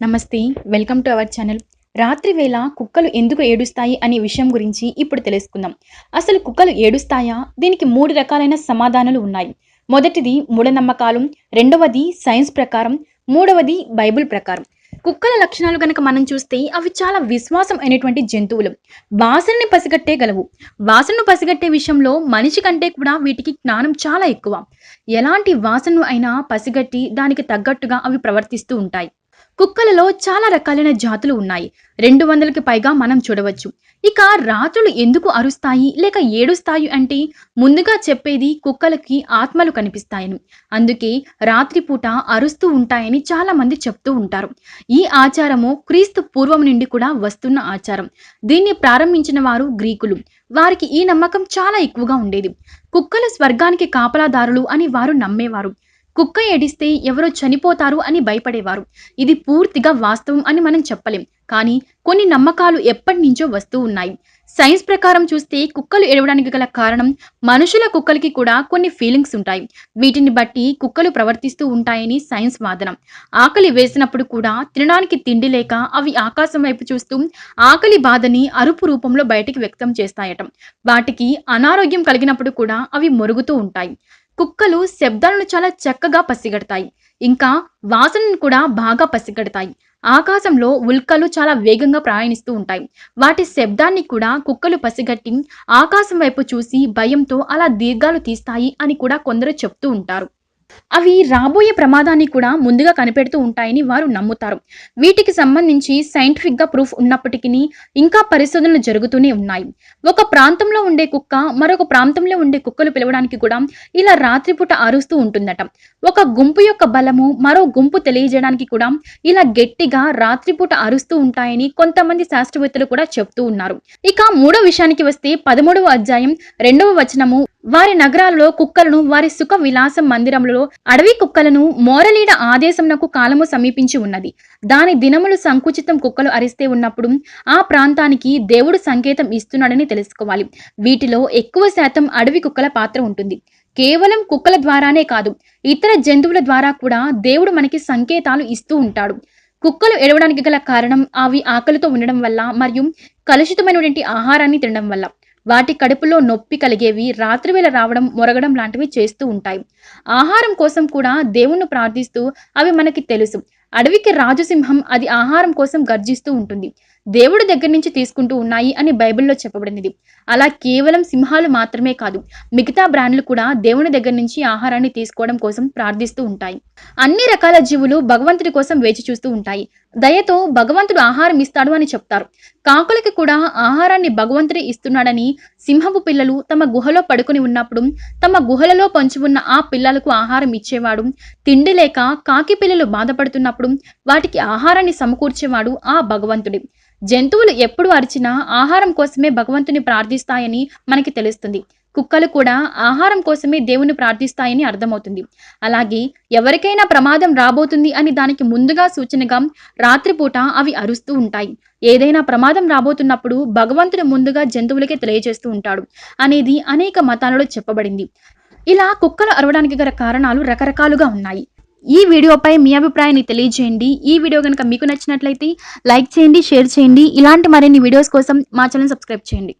నమస్తే welcome to our channel. రాత్రి వేళ కుక్కలు ఎందుకు ఏడుస్తాయి అనే విషయం గురించి ఇప్పుడు తెలుసుకుందాం. అసలు కుక్కలు ఏడుస్తాయా? దీనికి మూడు రకాలైన సమాధానాలు ఉన్నాయి. మొదటిది మూఢనమ్మకాలు రెండవది సైన్స్ ప్రకారం మూడవది బైబిల్ ప్రకారం. కుక్కల లక్షణాలు కనుక మనం చూస్తే అవి చాలా విశ్వాసం అయినటువంటి జంతువులు. వాసనని పసిగట్టే గలవు. వాసనను పసిగట్టే విషయంలో మనిషి కంటే కూడా వీటికి జ్ఞానం చాలా ఎక్కువ. ఎలాంటి వాసనను అయినా పసిగట్టి దానికి తగ్గట్టుగా అవి ప్రవర్తిస్తూ ఉంటాయి. కుక్కలలో చాలా రకాలైన జాతులు ఉన్నాయి. రెండు వందలకి పైగా మనం చూడవచ్చు. ఇక రాత్రులు ఎందుకు అరుస్తాయి? లేక ఏడుస్తాయి అంటే ముందుగా చెప్పేది కుక్కలకి ఆత్మలు కనిపిస్తాయని. అందుకే రాత్రిపూట అరుస్తూ ఉంటాయని చాలా మంది చెప్తూ ఉంటారు. ఈ ఆచారము క్రీస్తు పూర్వం నుండి కూడా వస్తున్న ఆచారం. దీన్ని ప్రారంభించిన వారు గ్రీకులు. వారికి ఈ నమ్మకం చాలా ఎక్కువగా ఉండేది. కుక్కలు స్వర్గానికి కాపలాదారులు అని వారు నమ్మేవారు. కుక్క ఏడిస్తే ఎవరో చనిపోతారు అని భయపడేవారు. ఇది పూర్తిగా వాస్తవం అని మనం చెప్పలేం. కానీ కొన్ని నమ్మకాలు ఎప్పటి నుంచో వస్తూ ఉన్నాయి. సైన్స్ ప్రకారం చూస్తే కుక్కలు ఏడవడానికి గల కారణం మనుషుల కుక్కలకి కూడా కొన్ని ఫీలింగ్స్ ఉంటాయి. వీటిని బట్టి కుక్కలు ప్రవర్తిస్తూ ఉంటాయని సైన్స్ వాదన. ఆకలి వేసినప్పుడు కూడా తినడానికి తిండి లేక అవి ఆకాశం వైపు చూస్తూ ఆకలి బాధని అరుపు రూపంలో బయటికి వ్యక్తం చేస్తాయట. వాటికి అనారోగ్యం కలిగినప్పుడు కూడా అవి మొరుగుతూ ఉంటాయి. కుక్కలు శబ్దాలను చాలా చక్కగా పసిగడతాయి. ఇంకా వాసనను కూడా బాగా పసిగడతాయి. ఆకాశంలో ఉల్కలు చాలా వేగంగా ప్రయాణిస్తూ ఉంటాయి. వాటి శబ్దాన్ని కూడా కుక్కలు పసిగట్టి ఆకాశం వైపు చూసి భయంతో అలా దీర్ఘాలు తీస్తాయి అని కూడా కొందరు చెప్తూ ఉంటారు. అవి రాబోయే ప్రమాదాన్ని కూడా ముందుగా కనిపెడుతూ ఉంటాయని వారు నమ్ముతారు. వీటికి సంబంధించి సైంటిఫిక్గా ప్రూఫ్ ఉన్నప్పటికీ ఇంకా పరిశోధనలు జరుగుతూనే ఉన్నాయి. ఒక ప్రాంతంలో ఉండే కుక్క మరొక ప్రాంతంలో ఉండే కుక్కలు పిలవడానికి కూడా ఇలా రాత్రిపూట అరుస్తూ ఉంటుందట. ఒక గుంపు యొక్క బలము మరో గుంపు తెలియజేయడానికి కూడా ఇలా గట్టిగా రాత్రిపూట అరుస్తూ ఉంటాయని కొంతమంది శాస్త్రవేత్తలు కూడా చెప్తూ ఉన్నారు. ఇక మూడో విషయానికి వస్తే పదమూడవ అధ్యాయం రెండవ వచనము వారి నగరాలలో కుక్కలను వారి సుఖ విలాసం మందిరములలో అడవి కుక్కలను మోరలీడ ఆదేశంనకు కాలము సమీపించి ఉన్నది. దాని దినములు సంకుచితం కుక్కలు అరిస్తే ఉన్నప్పుడు ఆ ప్రాంతానికి దేవుడు సంకేతం ఇస్తున్నాడని తెలుసుకోవాలి. వీటిలో ఎక్కువ శాతం అడవి కుక్కల పాత్ర ఉంటుంది. కేవలం కుక్కల ద్వారానే కాదు ఇతర జంతువుల ద్వారా కూడా దేవుడు మనకి సంకేతాలు ఇస్తూ ఉంటాడు. కుక్కలు ఎడవడానికి గల కారణం అవి ఆకలితో ఉండడం వల్ల మరియు కలుషితమైనటువంటి ఆహారాన్ని తినడం వల్ల. వాటి కడుపులో నొప్పి కలిగేవి రాత్రివేళ రావడం మొరగడం లాంటివి చేస్తూ ఉంటాయి. ఆహారం కోసం కూడా దేవుణ్ణి ప్రార్థిస్తూ అవి మనకి తెలుసు. అడవికి రాజుసింహం అది ఆహారం కోసం గర్జిస్తూ ఉంటుంది. దేవుడి దగ్గర నుంచి తీసుకుంటూ ఉన్నాయి అని బైబిల్లో చెప్పబడినది. అలా కేవలం సింహాలు మాత్రమే కాదు మిగతా బ్రాండ్లు కూడా దేవుని దగ్గర నుంచి ఆహారాన్ని తీసుకోవడం కోసం ప్రార్థిస్తూ ఉంటాయి. అన్ని రకాల జీవులు భగవంతుడి కోసం వేచి చూస్తూ ఉంటాయి. దయతో భగవంతుడు ఆహారం ఇస్తాడు అని చెప్తారు. కాకులకి కూడా ఆహారాన్ని భగవంతుడే ఇస్తున్నాడని సింహపు పిల్లలు తమ గుహలో పడుకుని ఉన్నప్పుడు తమ గుహలలో పొంచి ఉన్న ఆ పిల్లలకు ఆహారం ఇచ్చేవాడు. తిండి లేక కాకి పిల్లలు బాధపడుతున్నప్పుడు వాటికి ఆహారాన్ని సమకూర్చేవాడు ఆ భగవంతుడి. జంతువులు ఎప్పుడు అరిచినా ఆహారం కోసమే భగవంతుని ప్రార్థిస్తాయని మనకి తెలుస్తుంది. కుక్కలు కూడా ఆహారం కోసమే దేవుని ప్రార్థిస్తాయని అర్థమవుతుంది. అలాగే ఎవరికైనా ప్రమాదం రాబోతుంది అని దానికి ముందుగా సూచనగా రాత్రిపూట అవి అరుస్తూ ఉంటాయి. ఏదైనా ప్రమాదం రాబోతున్నప్పుడు భగవంతుడు ముందుగా జంతువులకే తెలియజేస్తూ ఉంటాడు అనేది అనేక మతాలలో చెప్పబడింది. ఇలా కుక్కలు అరవడానికి గల కారణాలు రకరకాలుగా ఉన్నాయి. ఈ వీడియోపై మీ అభిప్రాయాన్ని తెలియజేయండి. ఈ వీడియో కనుక మీకు నచ్చినట్లయితే లైక్ చేయండి షేర్ చేయండి. ఇలాంటి మరిన్ని వీడియోస్ కోసం మా ఛానల్ సబ్స్క్రైబ్ చేయండి.